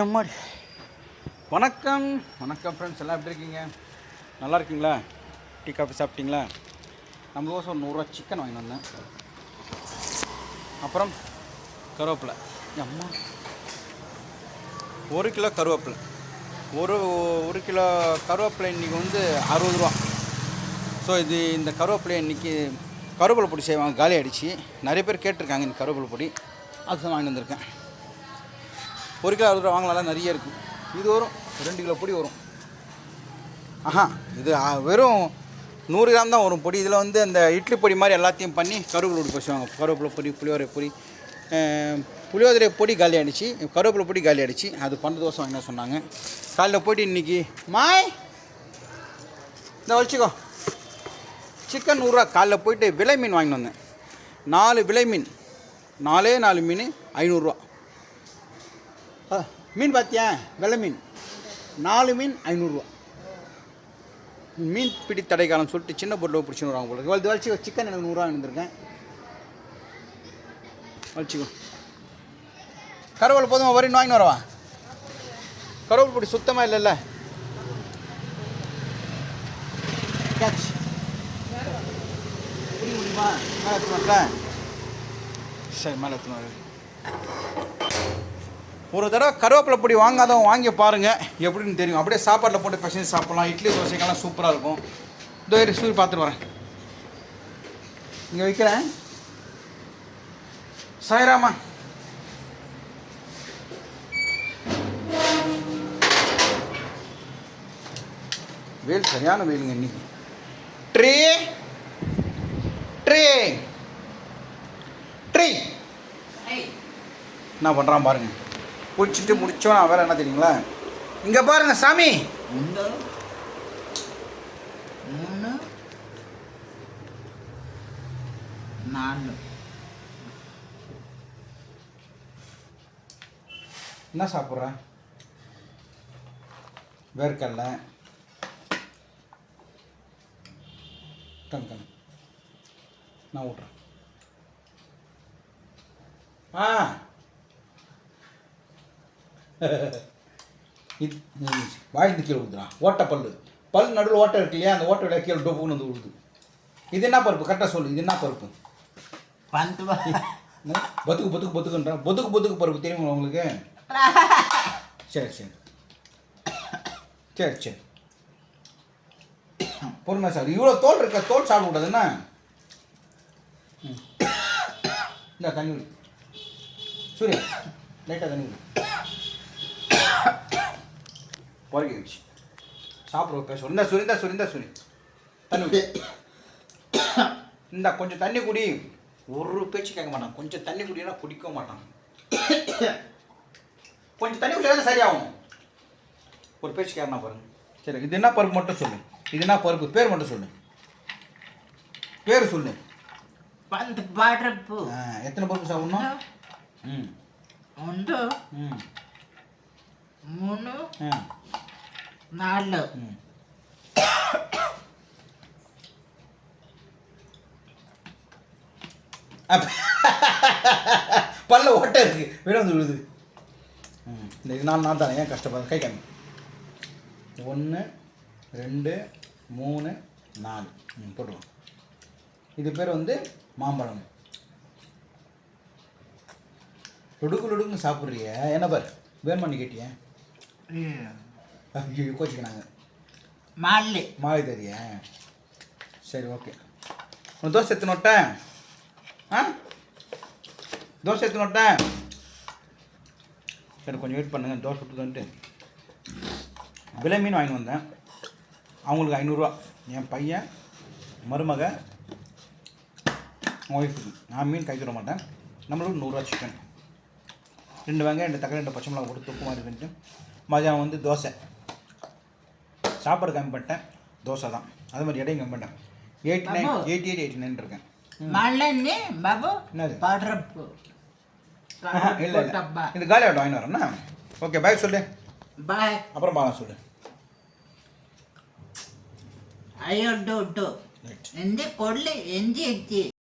எம்மாடி வணக்கம். வணக்கம் ஃப்ரெண்ட்ஸ் எல்லாம் எப்படி இருக்கீங்க? நல்லா இருக்கீங்களா? டீ காஃபி சாப்பிட்டீங்களா? நம்மளோசம் ஒரு நூறுரூவா சிக்கன் வாங்கி வந்தேன். அப்புறம் கருவேப்பிலை. அம்மா. ஒரு கிலோ கருவேப்பிலை. ஒரு ஒரு கிலோ கருவேப்பிலை இன்றைக்கி வந்து அறுபது ரூபா. ஸோ இது இந்த கருவேப்பிலை இன்றைக்கி கருவேப்பிலை பொடி செய்வாங்க. காலி ஆயிடுச்சு. நிறைய பேர் கேட்டிருக்காங்க இந்த கருவேப்பிலை பொடி. அதுதான் வாங்கிட்டு வந்திருக்கேன். ஒரு கிலோ அறுபது ரூபா வாங்கலாம் நிறைய இருக்குது இது வரும் ரெண்டு கிலோ பொடி வரும். ஆஹா இது வெறும் நூறு கிராம் தான் வரும் பொடி. இதில் வந்து அந்த இட்லி பொடி மாதிரி எல்லாத்தையும் பண்ணி கருவேப்பிலை பொடி பேசுவாங்க கருவேப்பிலை பொடி புளியோரை பொடி. புளியோதரை பொடி காலி ஆகிடுச்சு கருவேப்பிலை பொடி காலி ஆயிடுச்சு. அது பன்னெண்டு தோசை வாங்கினா சொன்னாங்க? காலையில் போயிட்டு இன்றைக்கி மாய்! இந்த வச்சுக்கோ சிக்கன் நூறுரூவா காலைல போயிட்டு விலை மீன் வாங்கிட்டு வந்தேன். நாலு விலை மீன். நாலே நாலு மீன் ஐநூறுரூவா மீன் பார்த்தியா வெள்ளை மீன். நாலு மீன் ஐநூறுரூவா மீன் பிடி தடைக்காலம் சொல்லிட்டு சின்ன பொருளை பிடிச்சின்னு வருவாங்க போல இருக்கு. வச்சு சிக்கன் எனக்கு நூறுரூவா இருந்திருக்கேன் வளர்ச்சிக்கோ கருவல் போதும்? வரி வாங்கின்னு வரவா? கருவல் பிடி சுத்தமாக இல்லைல்ல? கேட்ச் புரிய முடியுமா? மேலே சரி மேலே எடுத்துன்னு ஒரு தடவை கருவேப்பிலை பொடி வாங்காதவங்க வாங்கி பாருங்கள் எப்படின்னு தெரியும். அப்படியே சாப்பாட்டில் போட்டு பிசைஞ்சு சாப்பிட்லாம். இட்லி தோசைக்கெல்லாம் சூப்பராக இருக்கும். இதோ சூரிய பார்த்துட்டு வரேன். இங்கே வைக்கிறேன். சாய்ராமா. வெயில் சரியான வெயிலுங்க இன்னைக்கு. ட்ரே. ட்ரே. ட்ரீ. என்ன பண்ணுறான் பாருங்க. குடிச்சிட்டு முடித்தோம் வேறு என்ன தெரியுங்களா? இங்கே பாருங்கள் சாமி. மூணு நாலு. என்ன சாப்பிட்ற? வேர்க்கடலை. கம் நான் விட்றேன் ஆ. இது வாய்ந்து கீழே ஊற்றுறான் ஓட்டை பல்லு. பல் நடுவில் ஓட்டை இருக்கு இல்லையா? அந்த ஓட்டை கீழே டொப்புன்னு வந்து விழுது. இது என்ன பருப்பு? கரெக்டாக சொல்லு. இது என்ன பருப்பு? என்ன? பத்துக்கு பத்துக்கு பத்துக்குன்றான் பொத்துக்கு பொத்துக்கு பருப்பு தெரியுமா உங்களுக்கு? சரி சரி. சரி சரி. பொறுமை சார் இவ்வளோ தோல் இருக்க? தோல் சாப்பிடக்கூடாது என்ன. இந்த தண்ணி சூரிய லைட்டாக தண்ணி பொறுக்கிடுச்சு. சாப்பிடுவோம் பேச இந்த சுரி இந்த சுரி. இந்த தண்ணி இந்த கொஞ்சம் தண்ணி குடி. ஒரு பேச்சு கேட்க மாட்டான். கொஞ்சம் தண்ணி குடினா குடிக்க மாட்டான். கொஞ்சம் தண்ணி குடிச்சா சரியாகும். ஒரு பேச்சு கேட்கணா பாருங்க. சரி இது என்ன பருப்பு மட்டும் சொல்லு. இது என்ன பருப்பு? பேர் மட்டும் சொல்லு. பேர் சொல்லு. அந்த பருப்பு. எத்தனை பருப்பு சாப்பிடணும் ம். ஒன்று. ம். மூணு. నాళ్ళు பல்ல ஓட்டை இருக்கு விழுந்து விழுது ம் நான் நான் தானே ஏன் கஷ்டப்படுறது கை கண்ணு ஒன்று ரெண்டு மூணு நாலு ம் போட்டுருவோம் இது பேர் வந்து மாம்பழம் லுடுக்கு லுடுக்குன்னு சாப்பிட்றிய என்ன பார் வேணுமான்னு கேட்டியா ஐயோ கோச்சிக்கினாங்க. ಮಾಲೆ மாலை தெரியா? சரி ஓகே. உன் தோசை எத்தனை நோட்டேன் ஆ? தோசை எத்தனை நோட்டேன் சரி கொஞ்சம் வெயிட் பண்ணுங்க. தோசை விட்டுதுன்ட்டு விலை மீன் வாங்கி வந்தேன். அவங்களுக்கு ஐநூறுரூவா என் பையன் மருமக ஒய்ஃபுக்கு நான் மீன் கை விட மாட்டேன். நம்மளுக்கு நூறுரூவா சிக்கன் ரெண்டு வெங்காயம் ரெண்டு தக்காளி ரெண்டு பச்சை மிளகா போட்டு தொக்கு மாதிரி இருந்துட்டு மதியானம் வந்து தோசை. சாப்பாடு கம்மி பண்ணிட்டேன். தோசை தான். அது மாதிரி இடையும் கம்மி பண்ணிட்டேன். Eight nine eighty eight eighty nine இருக்கேன். மழனே பாபு படப்பு இல்லை இல்லை. இது காலி ஆட்டம் வாங்கி வரேன்னா. ஓகே பாய் சொல்லு. பாய் அப்புறம் பாய் சொல்லு. ஐயோ டோ டோ. எந்த கொள்ளு எஞ்சி எச்சி.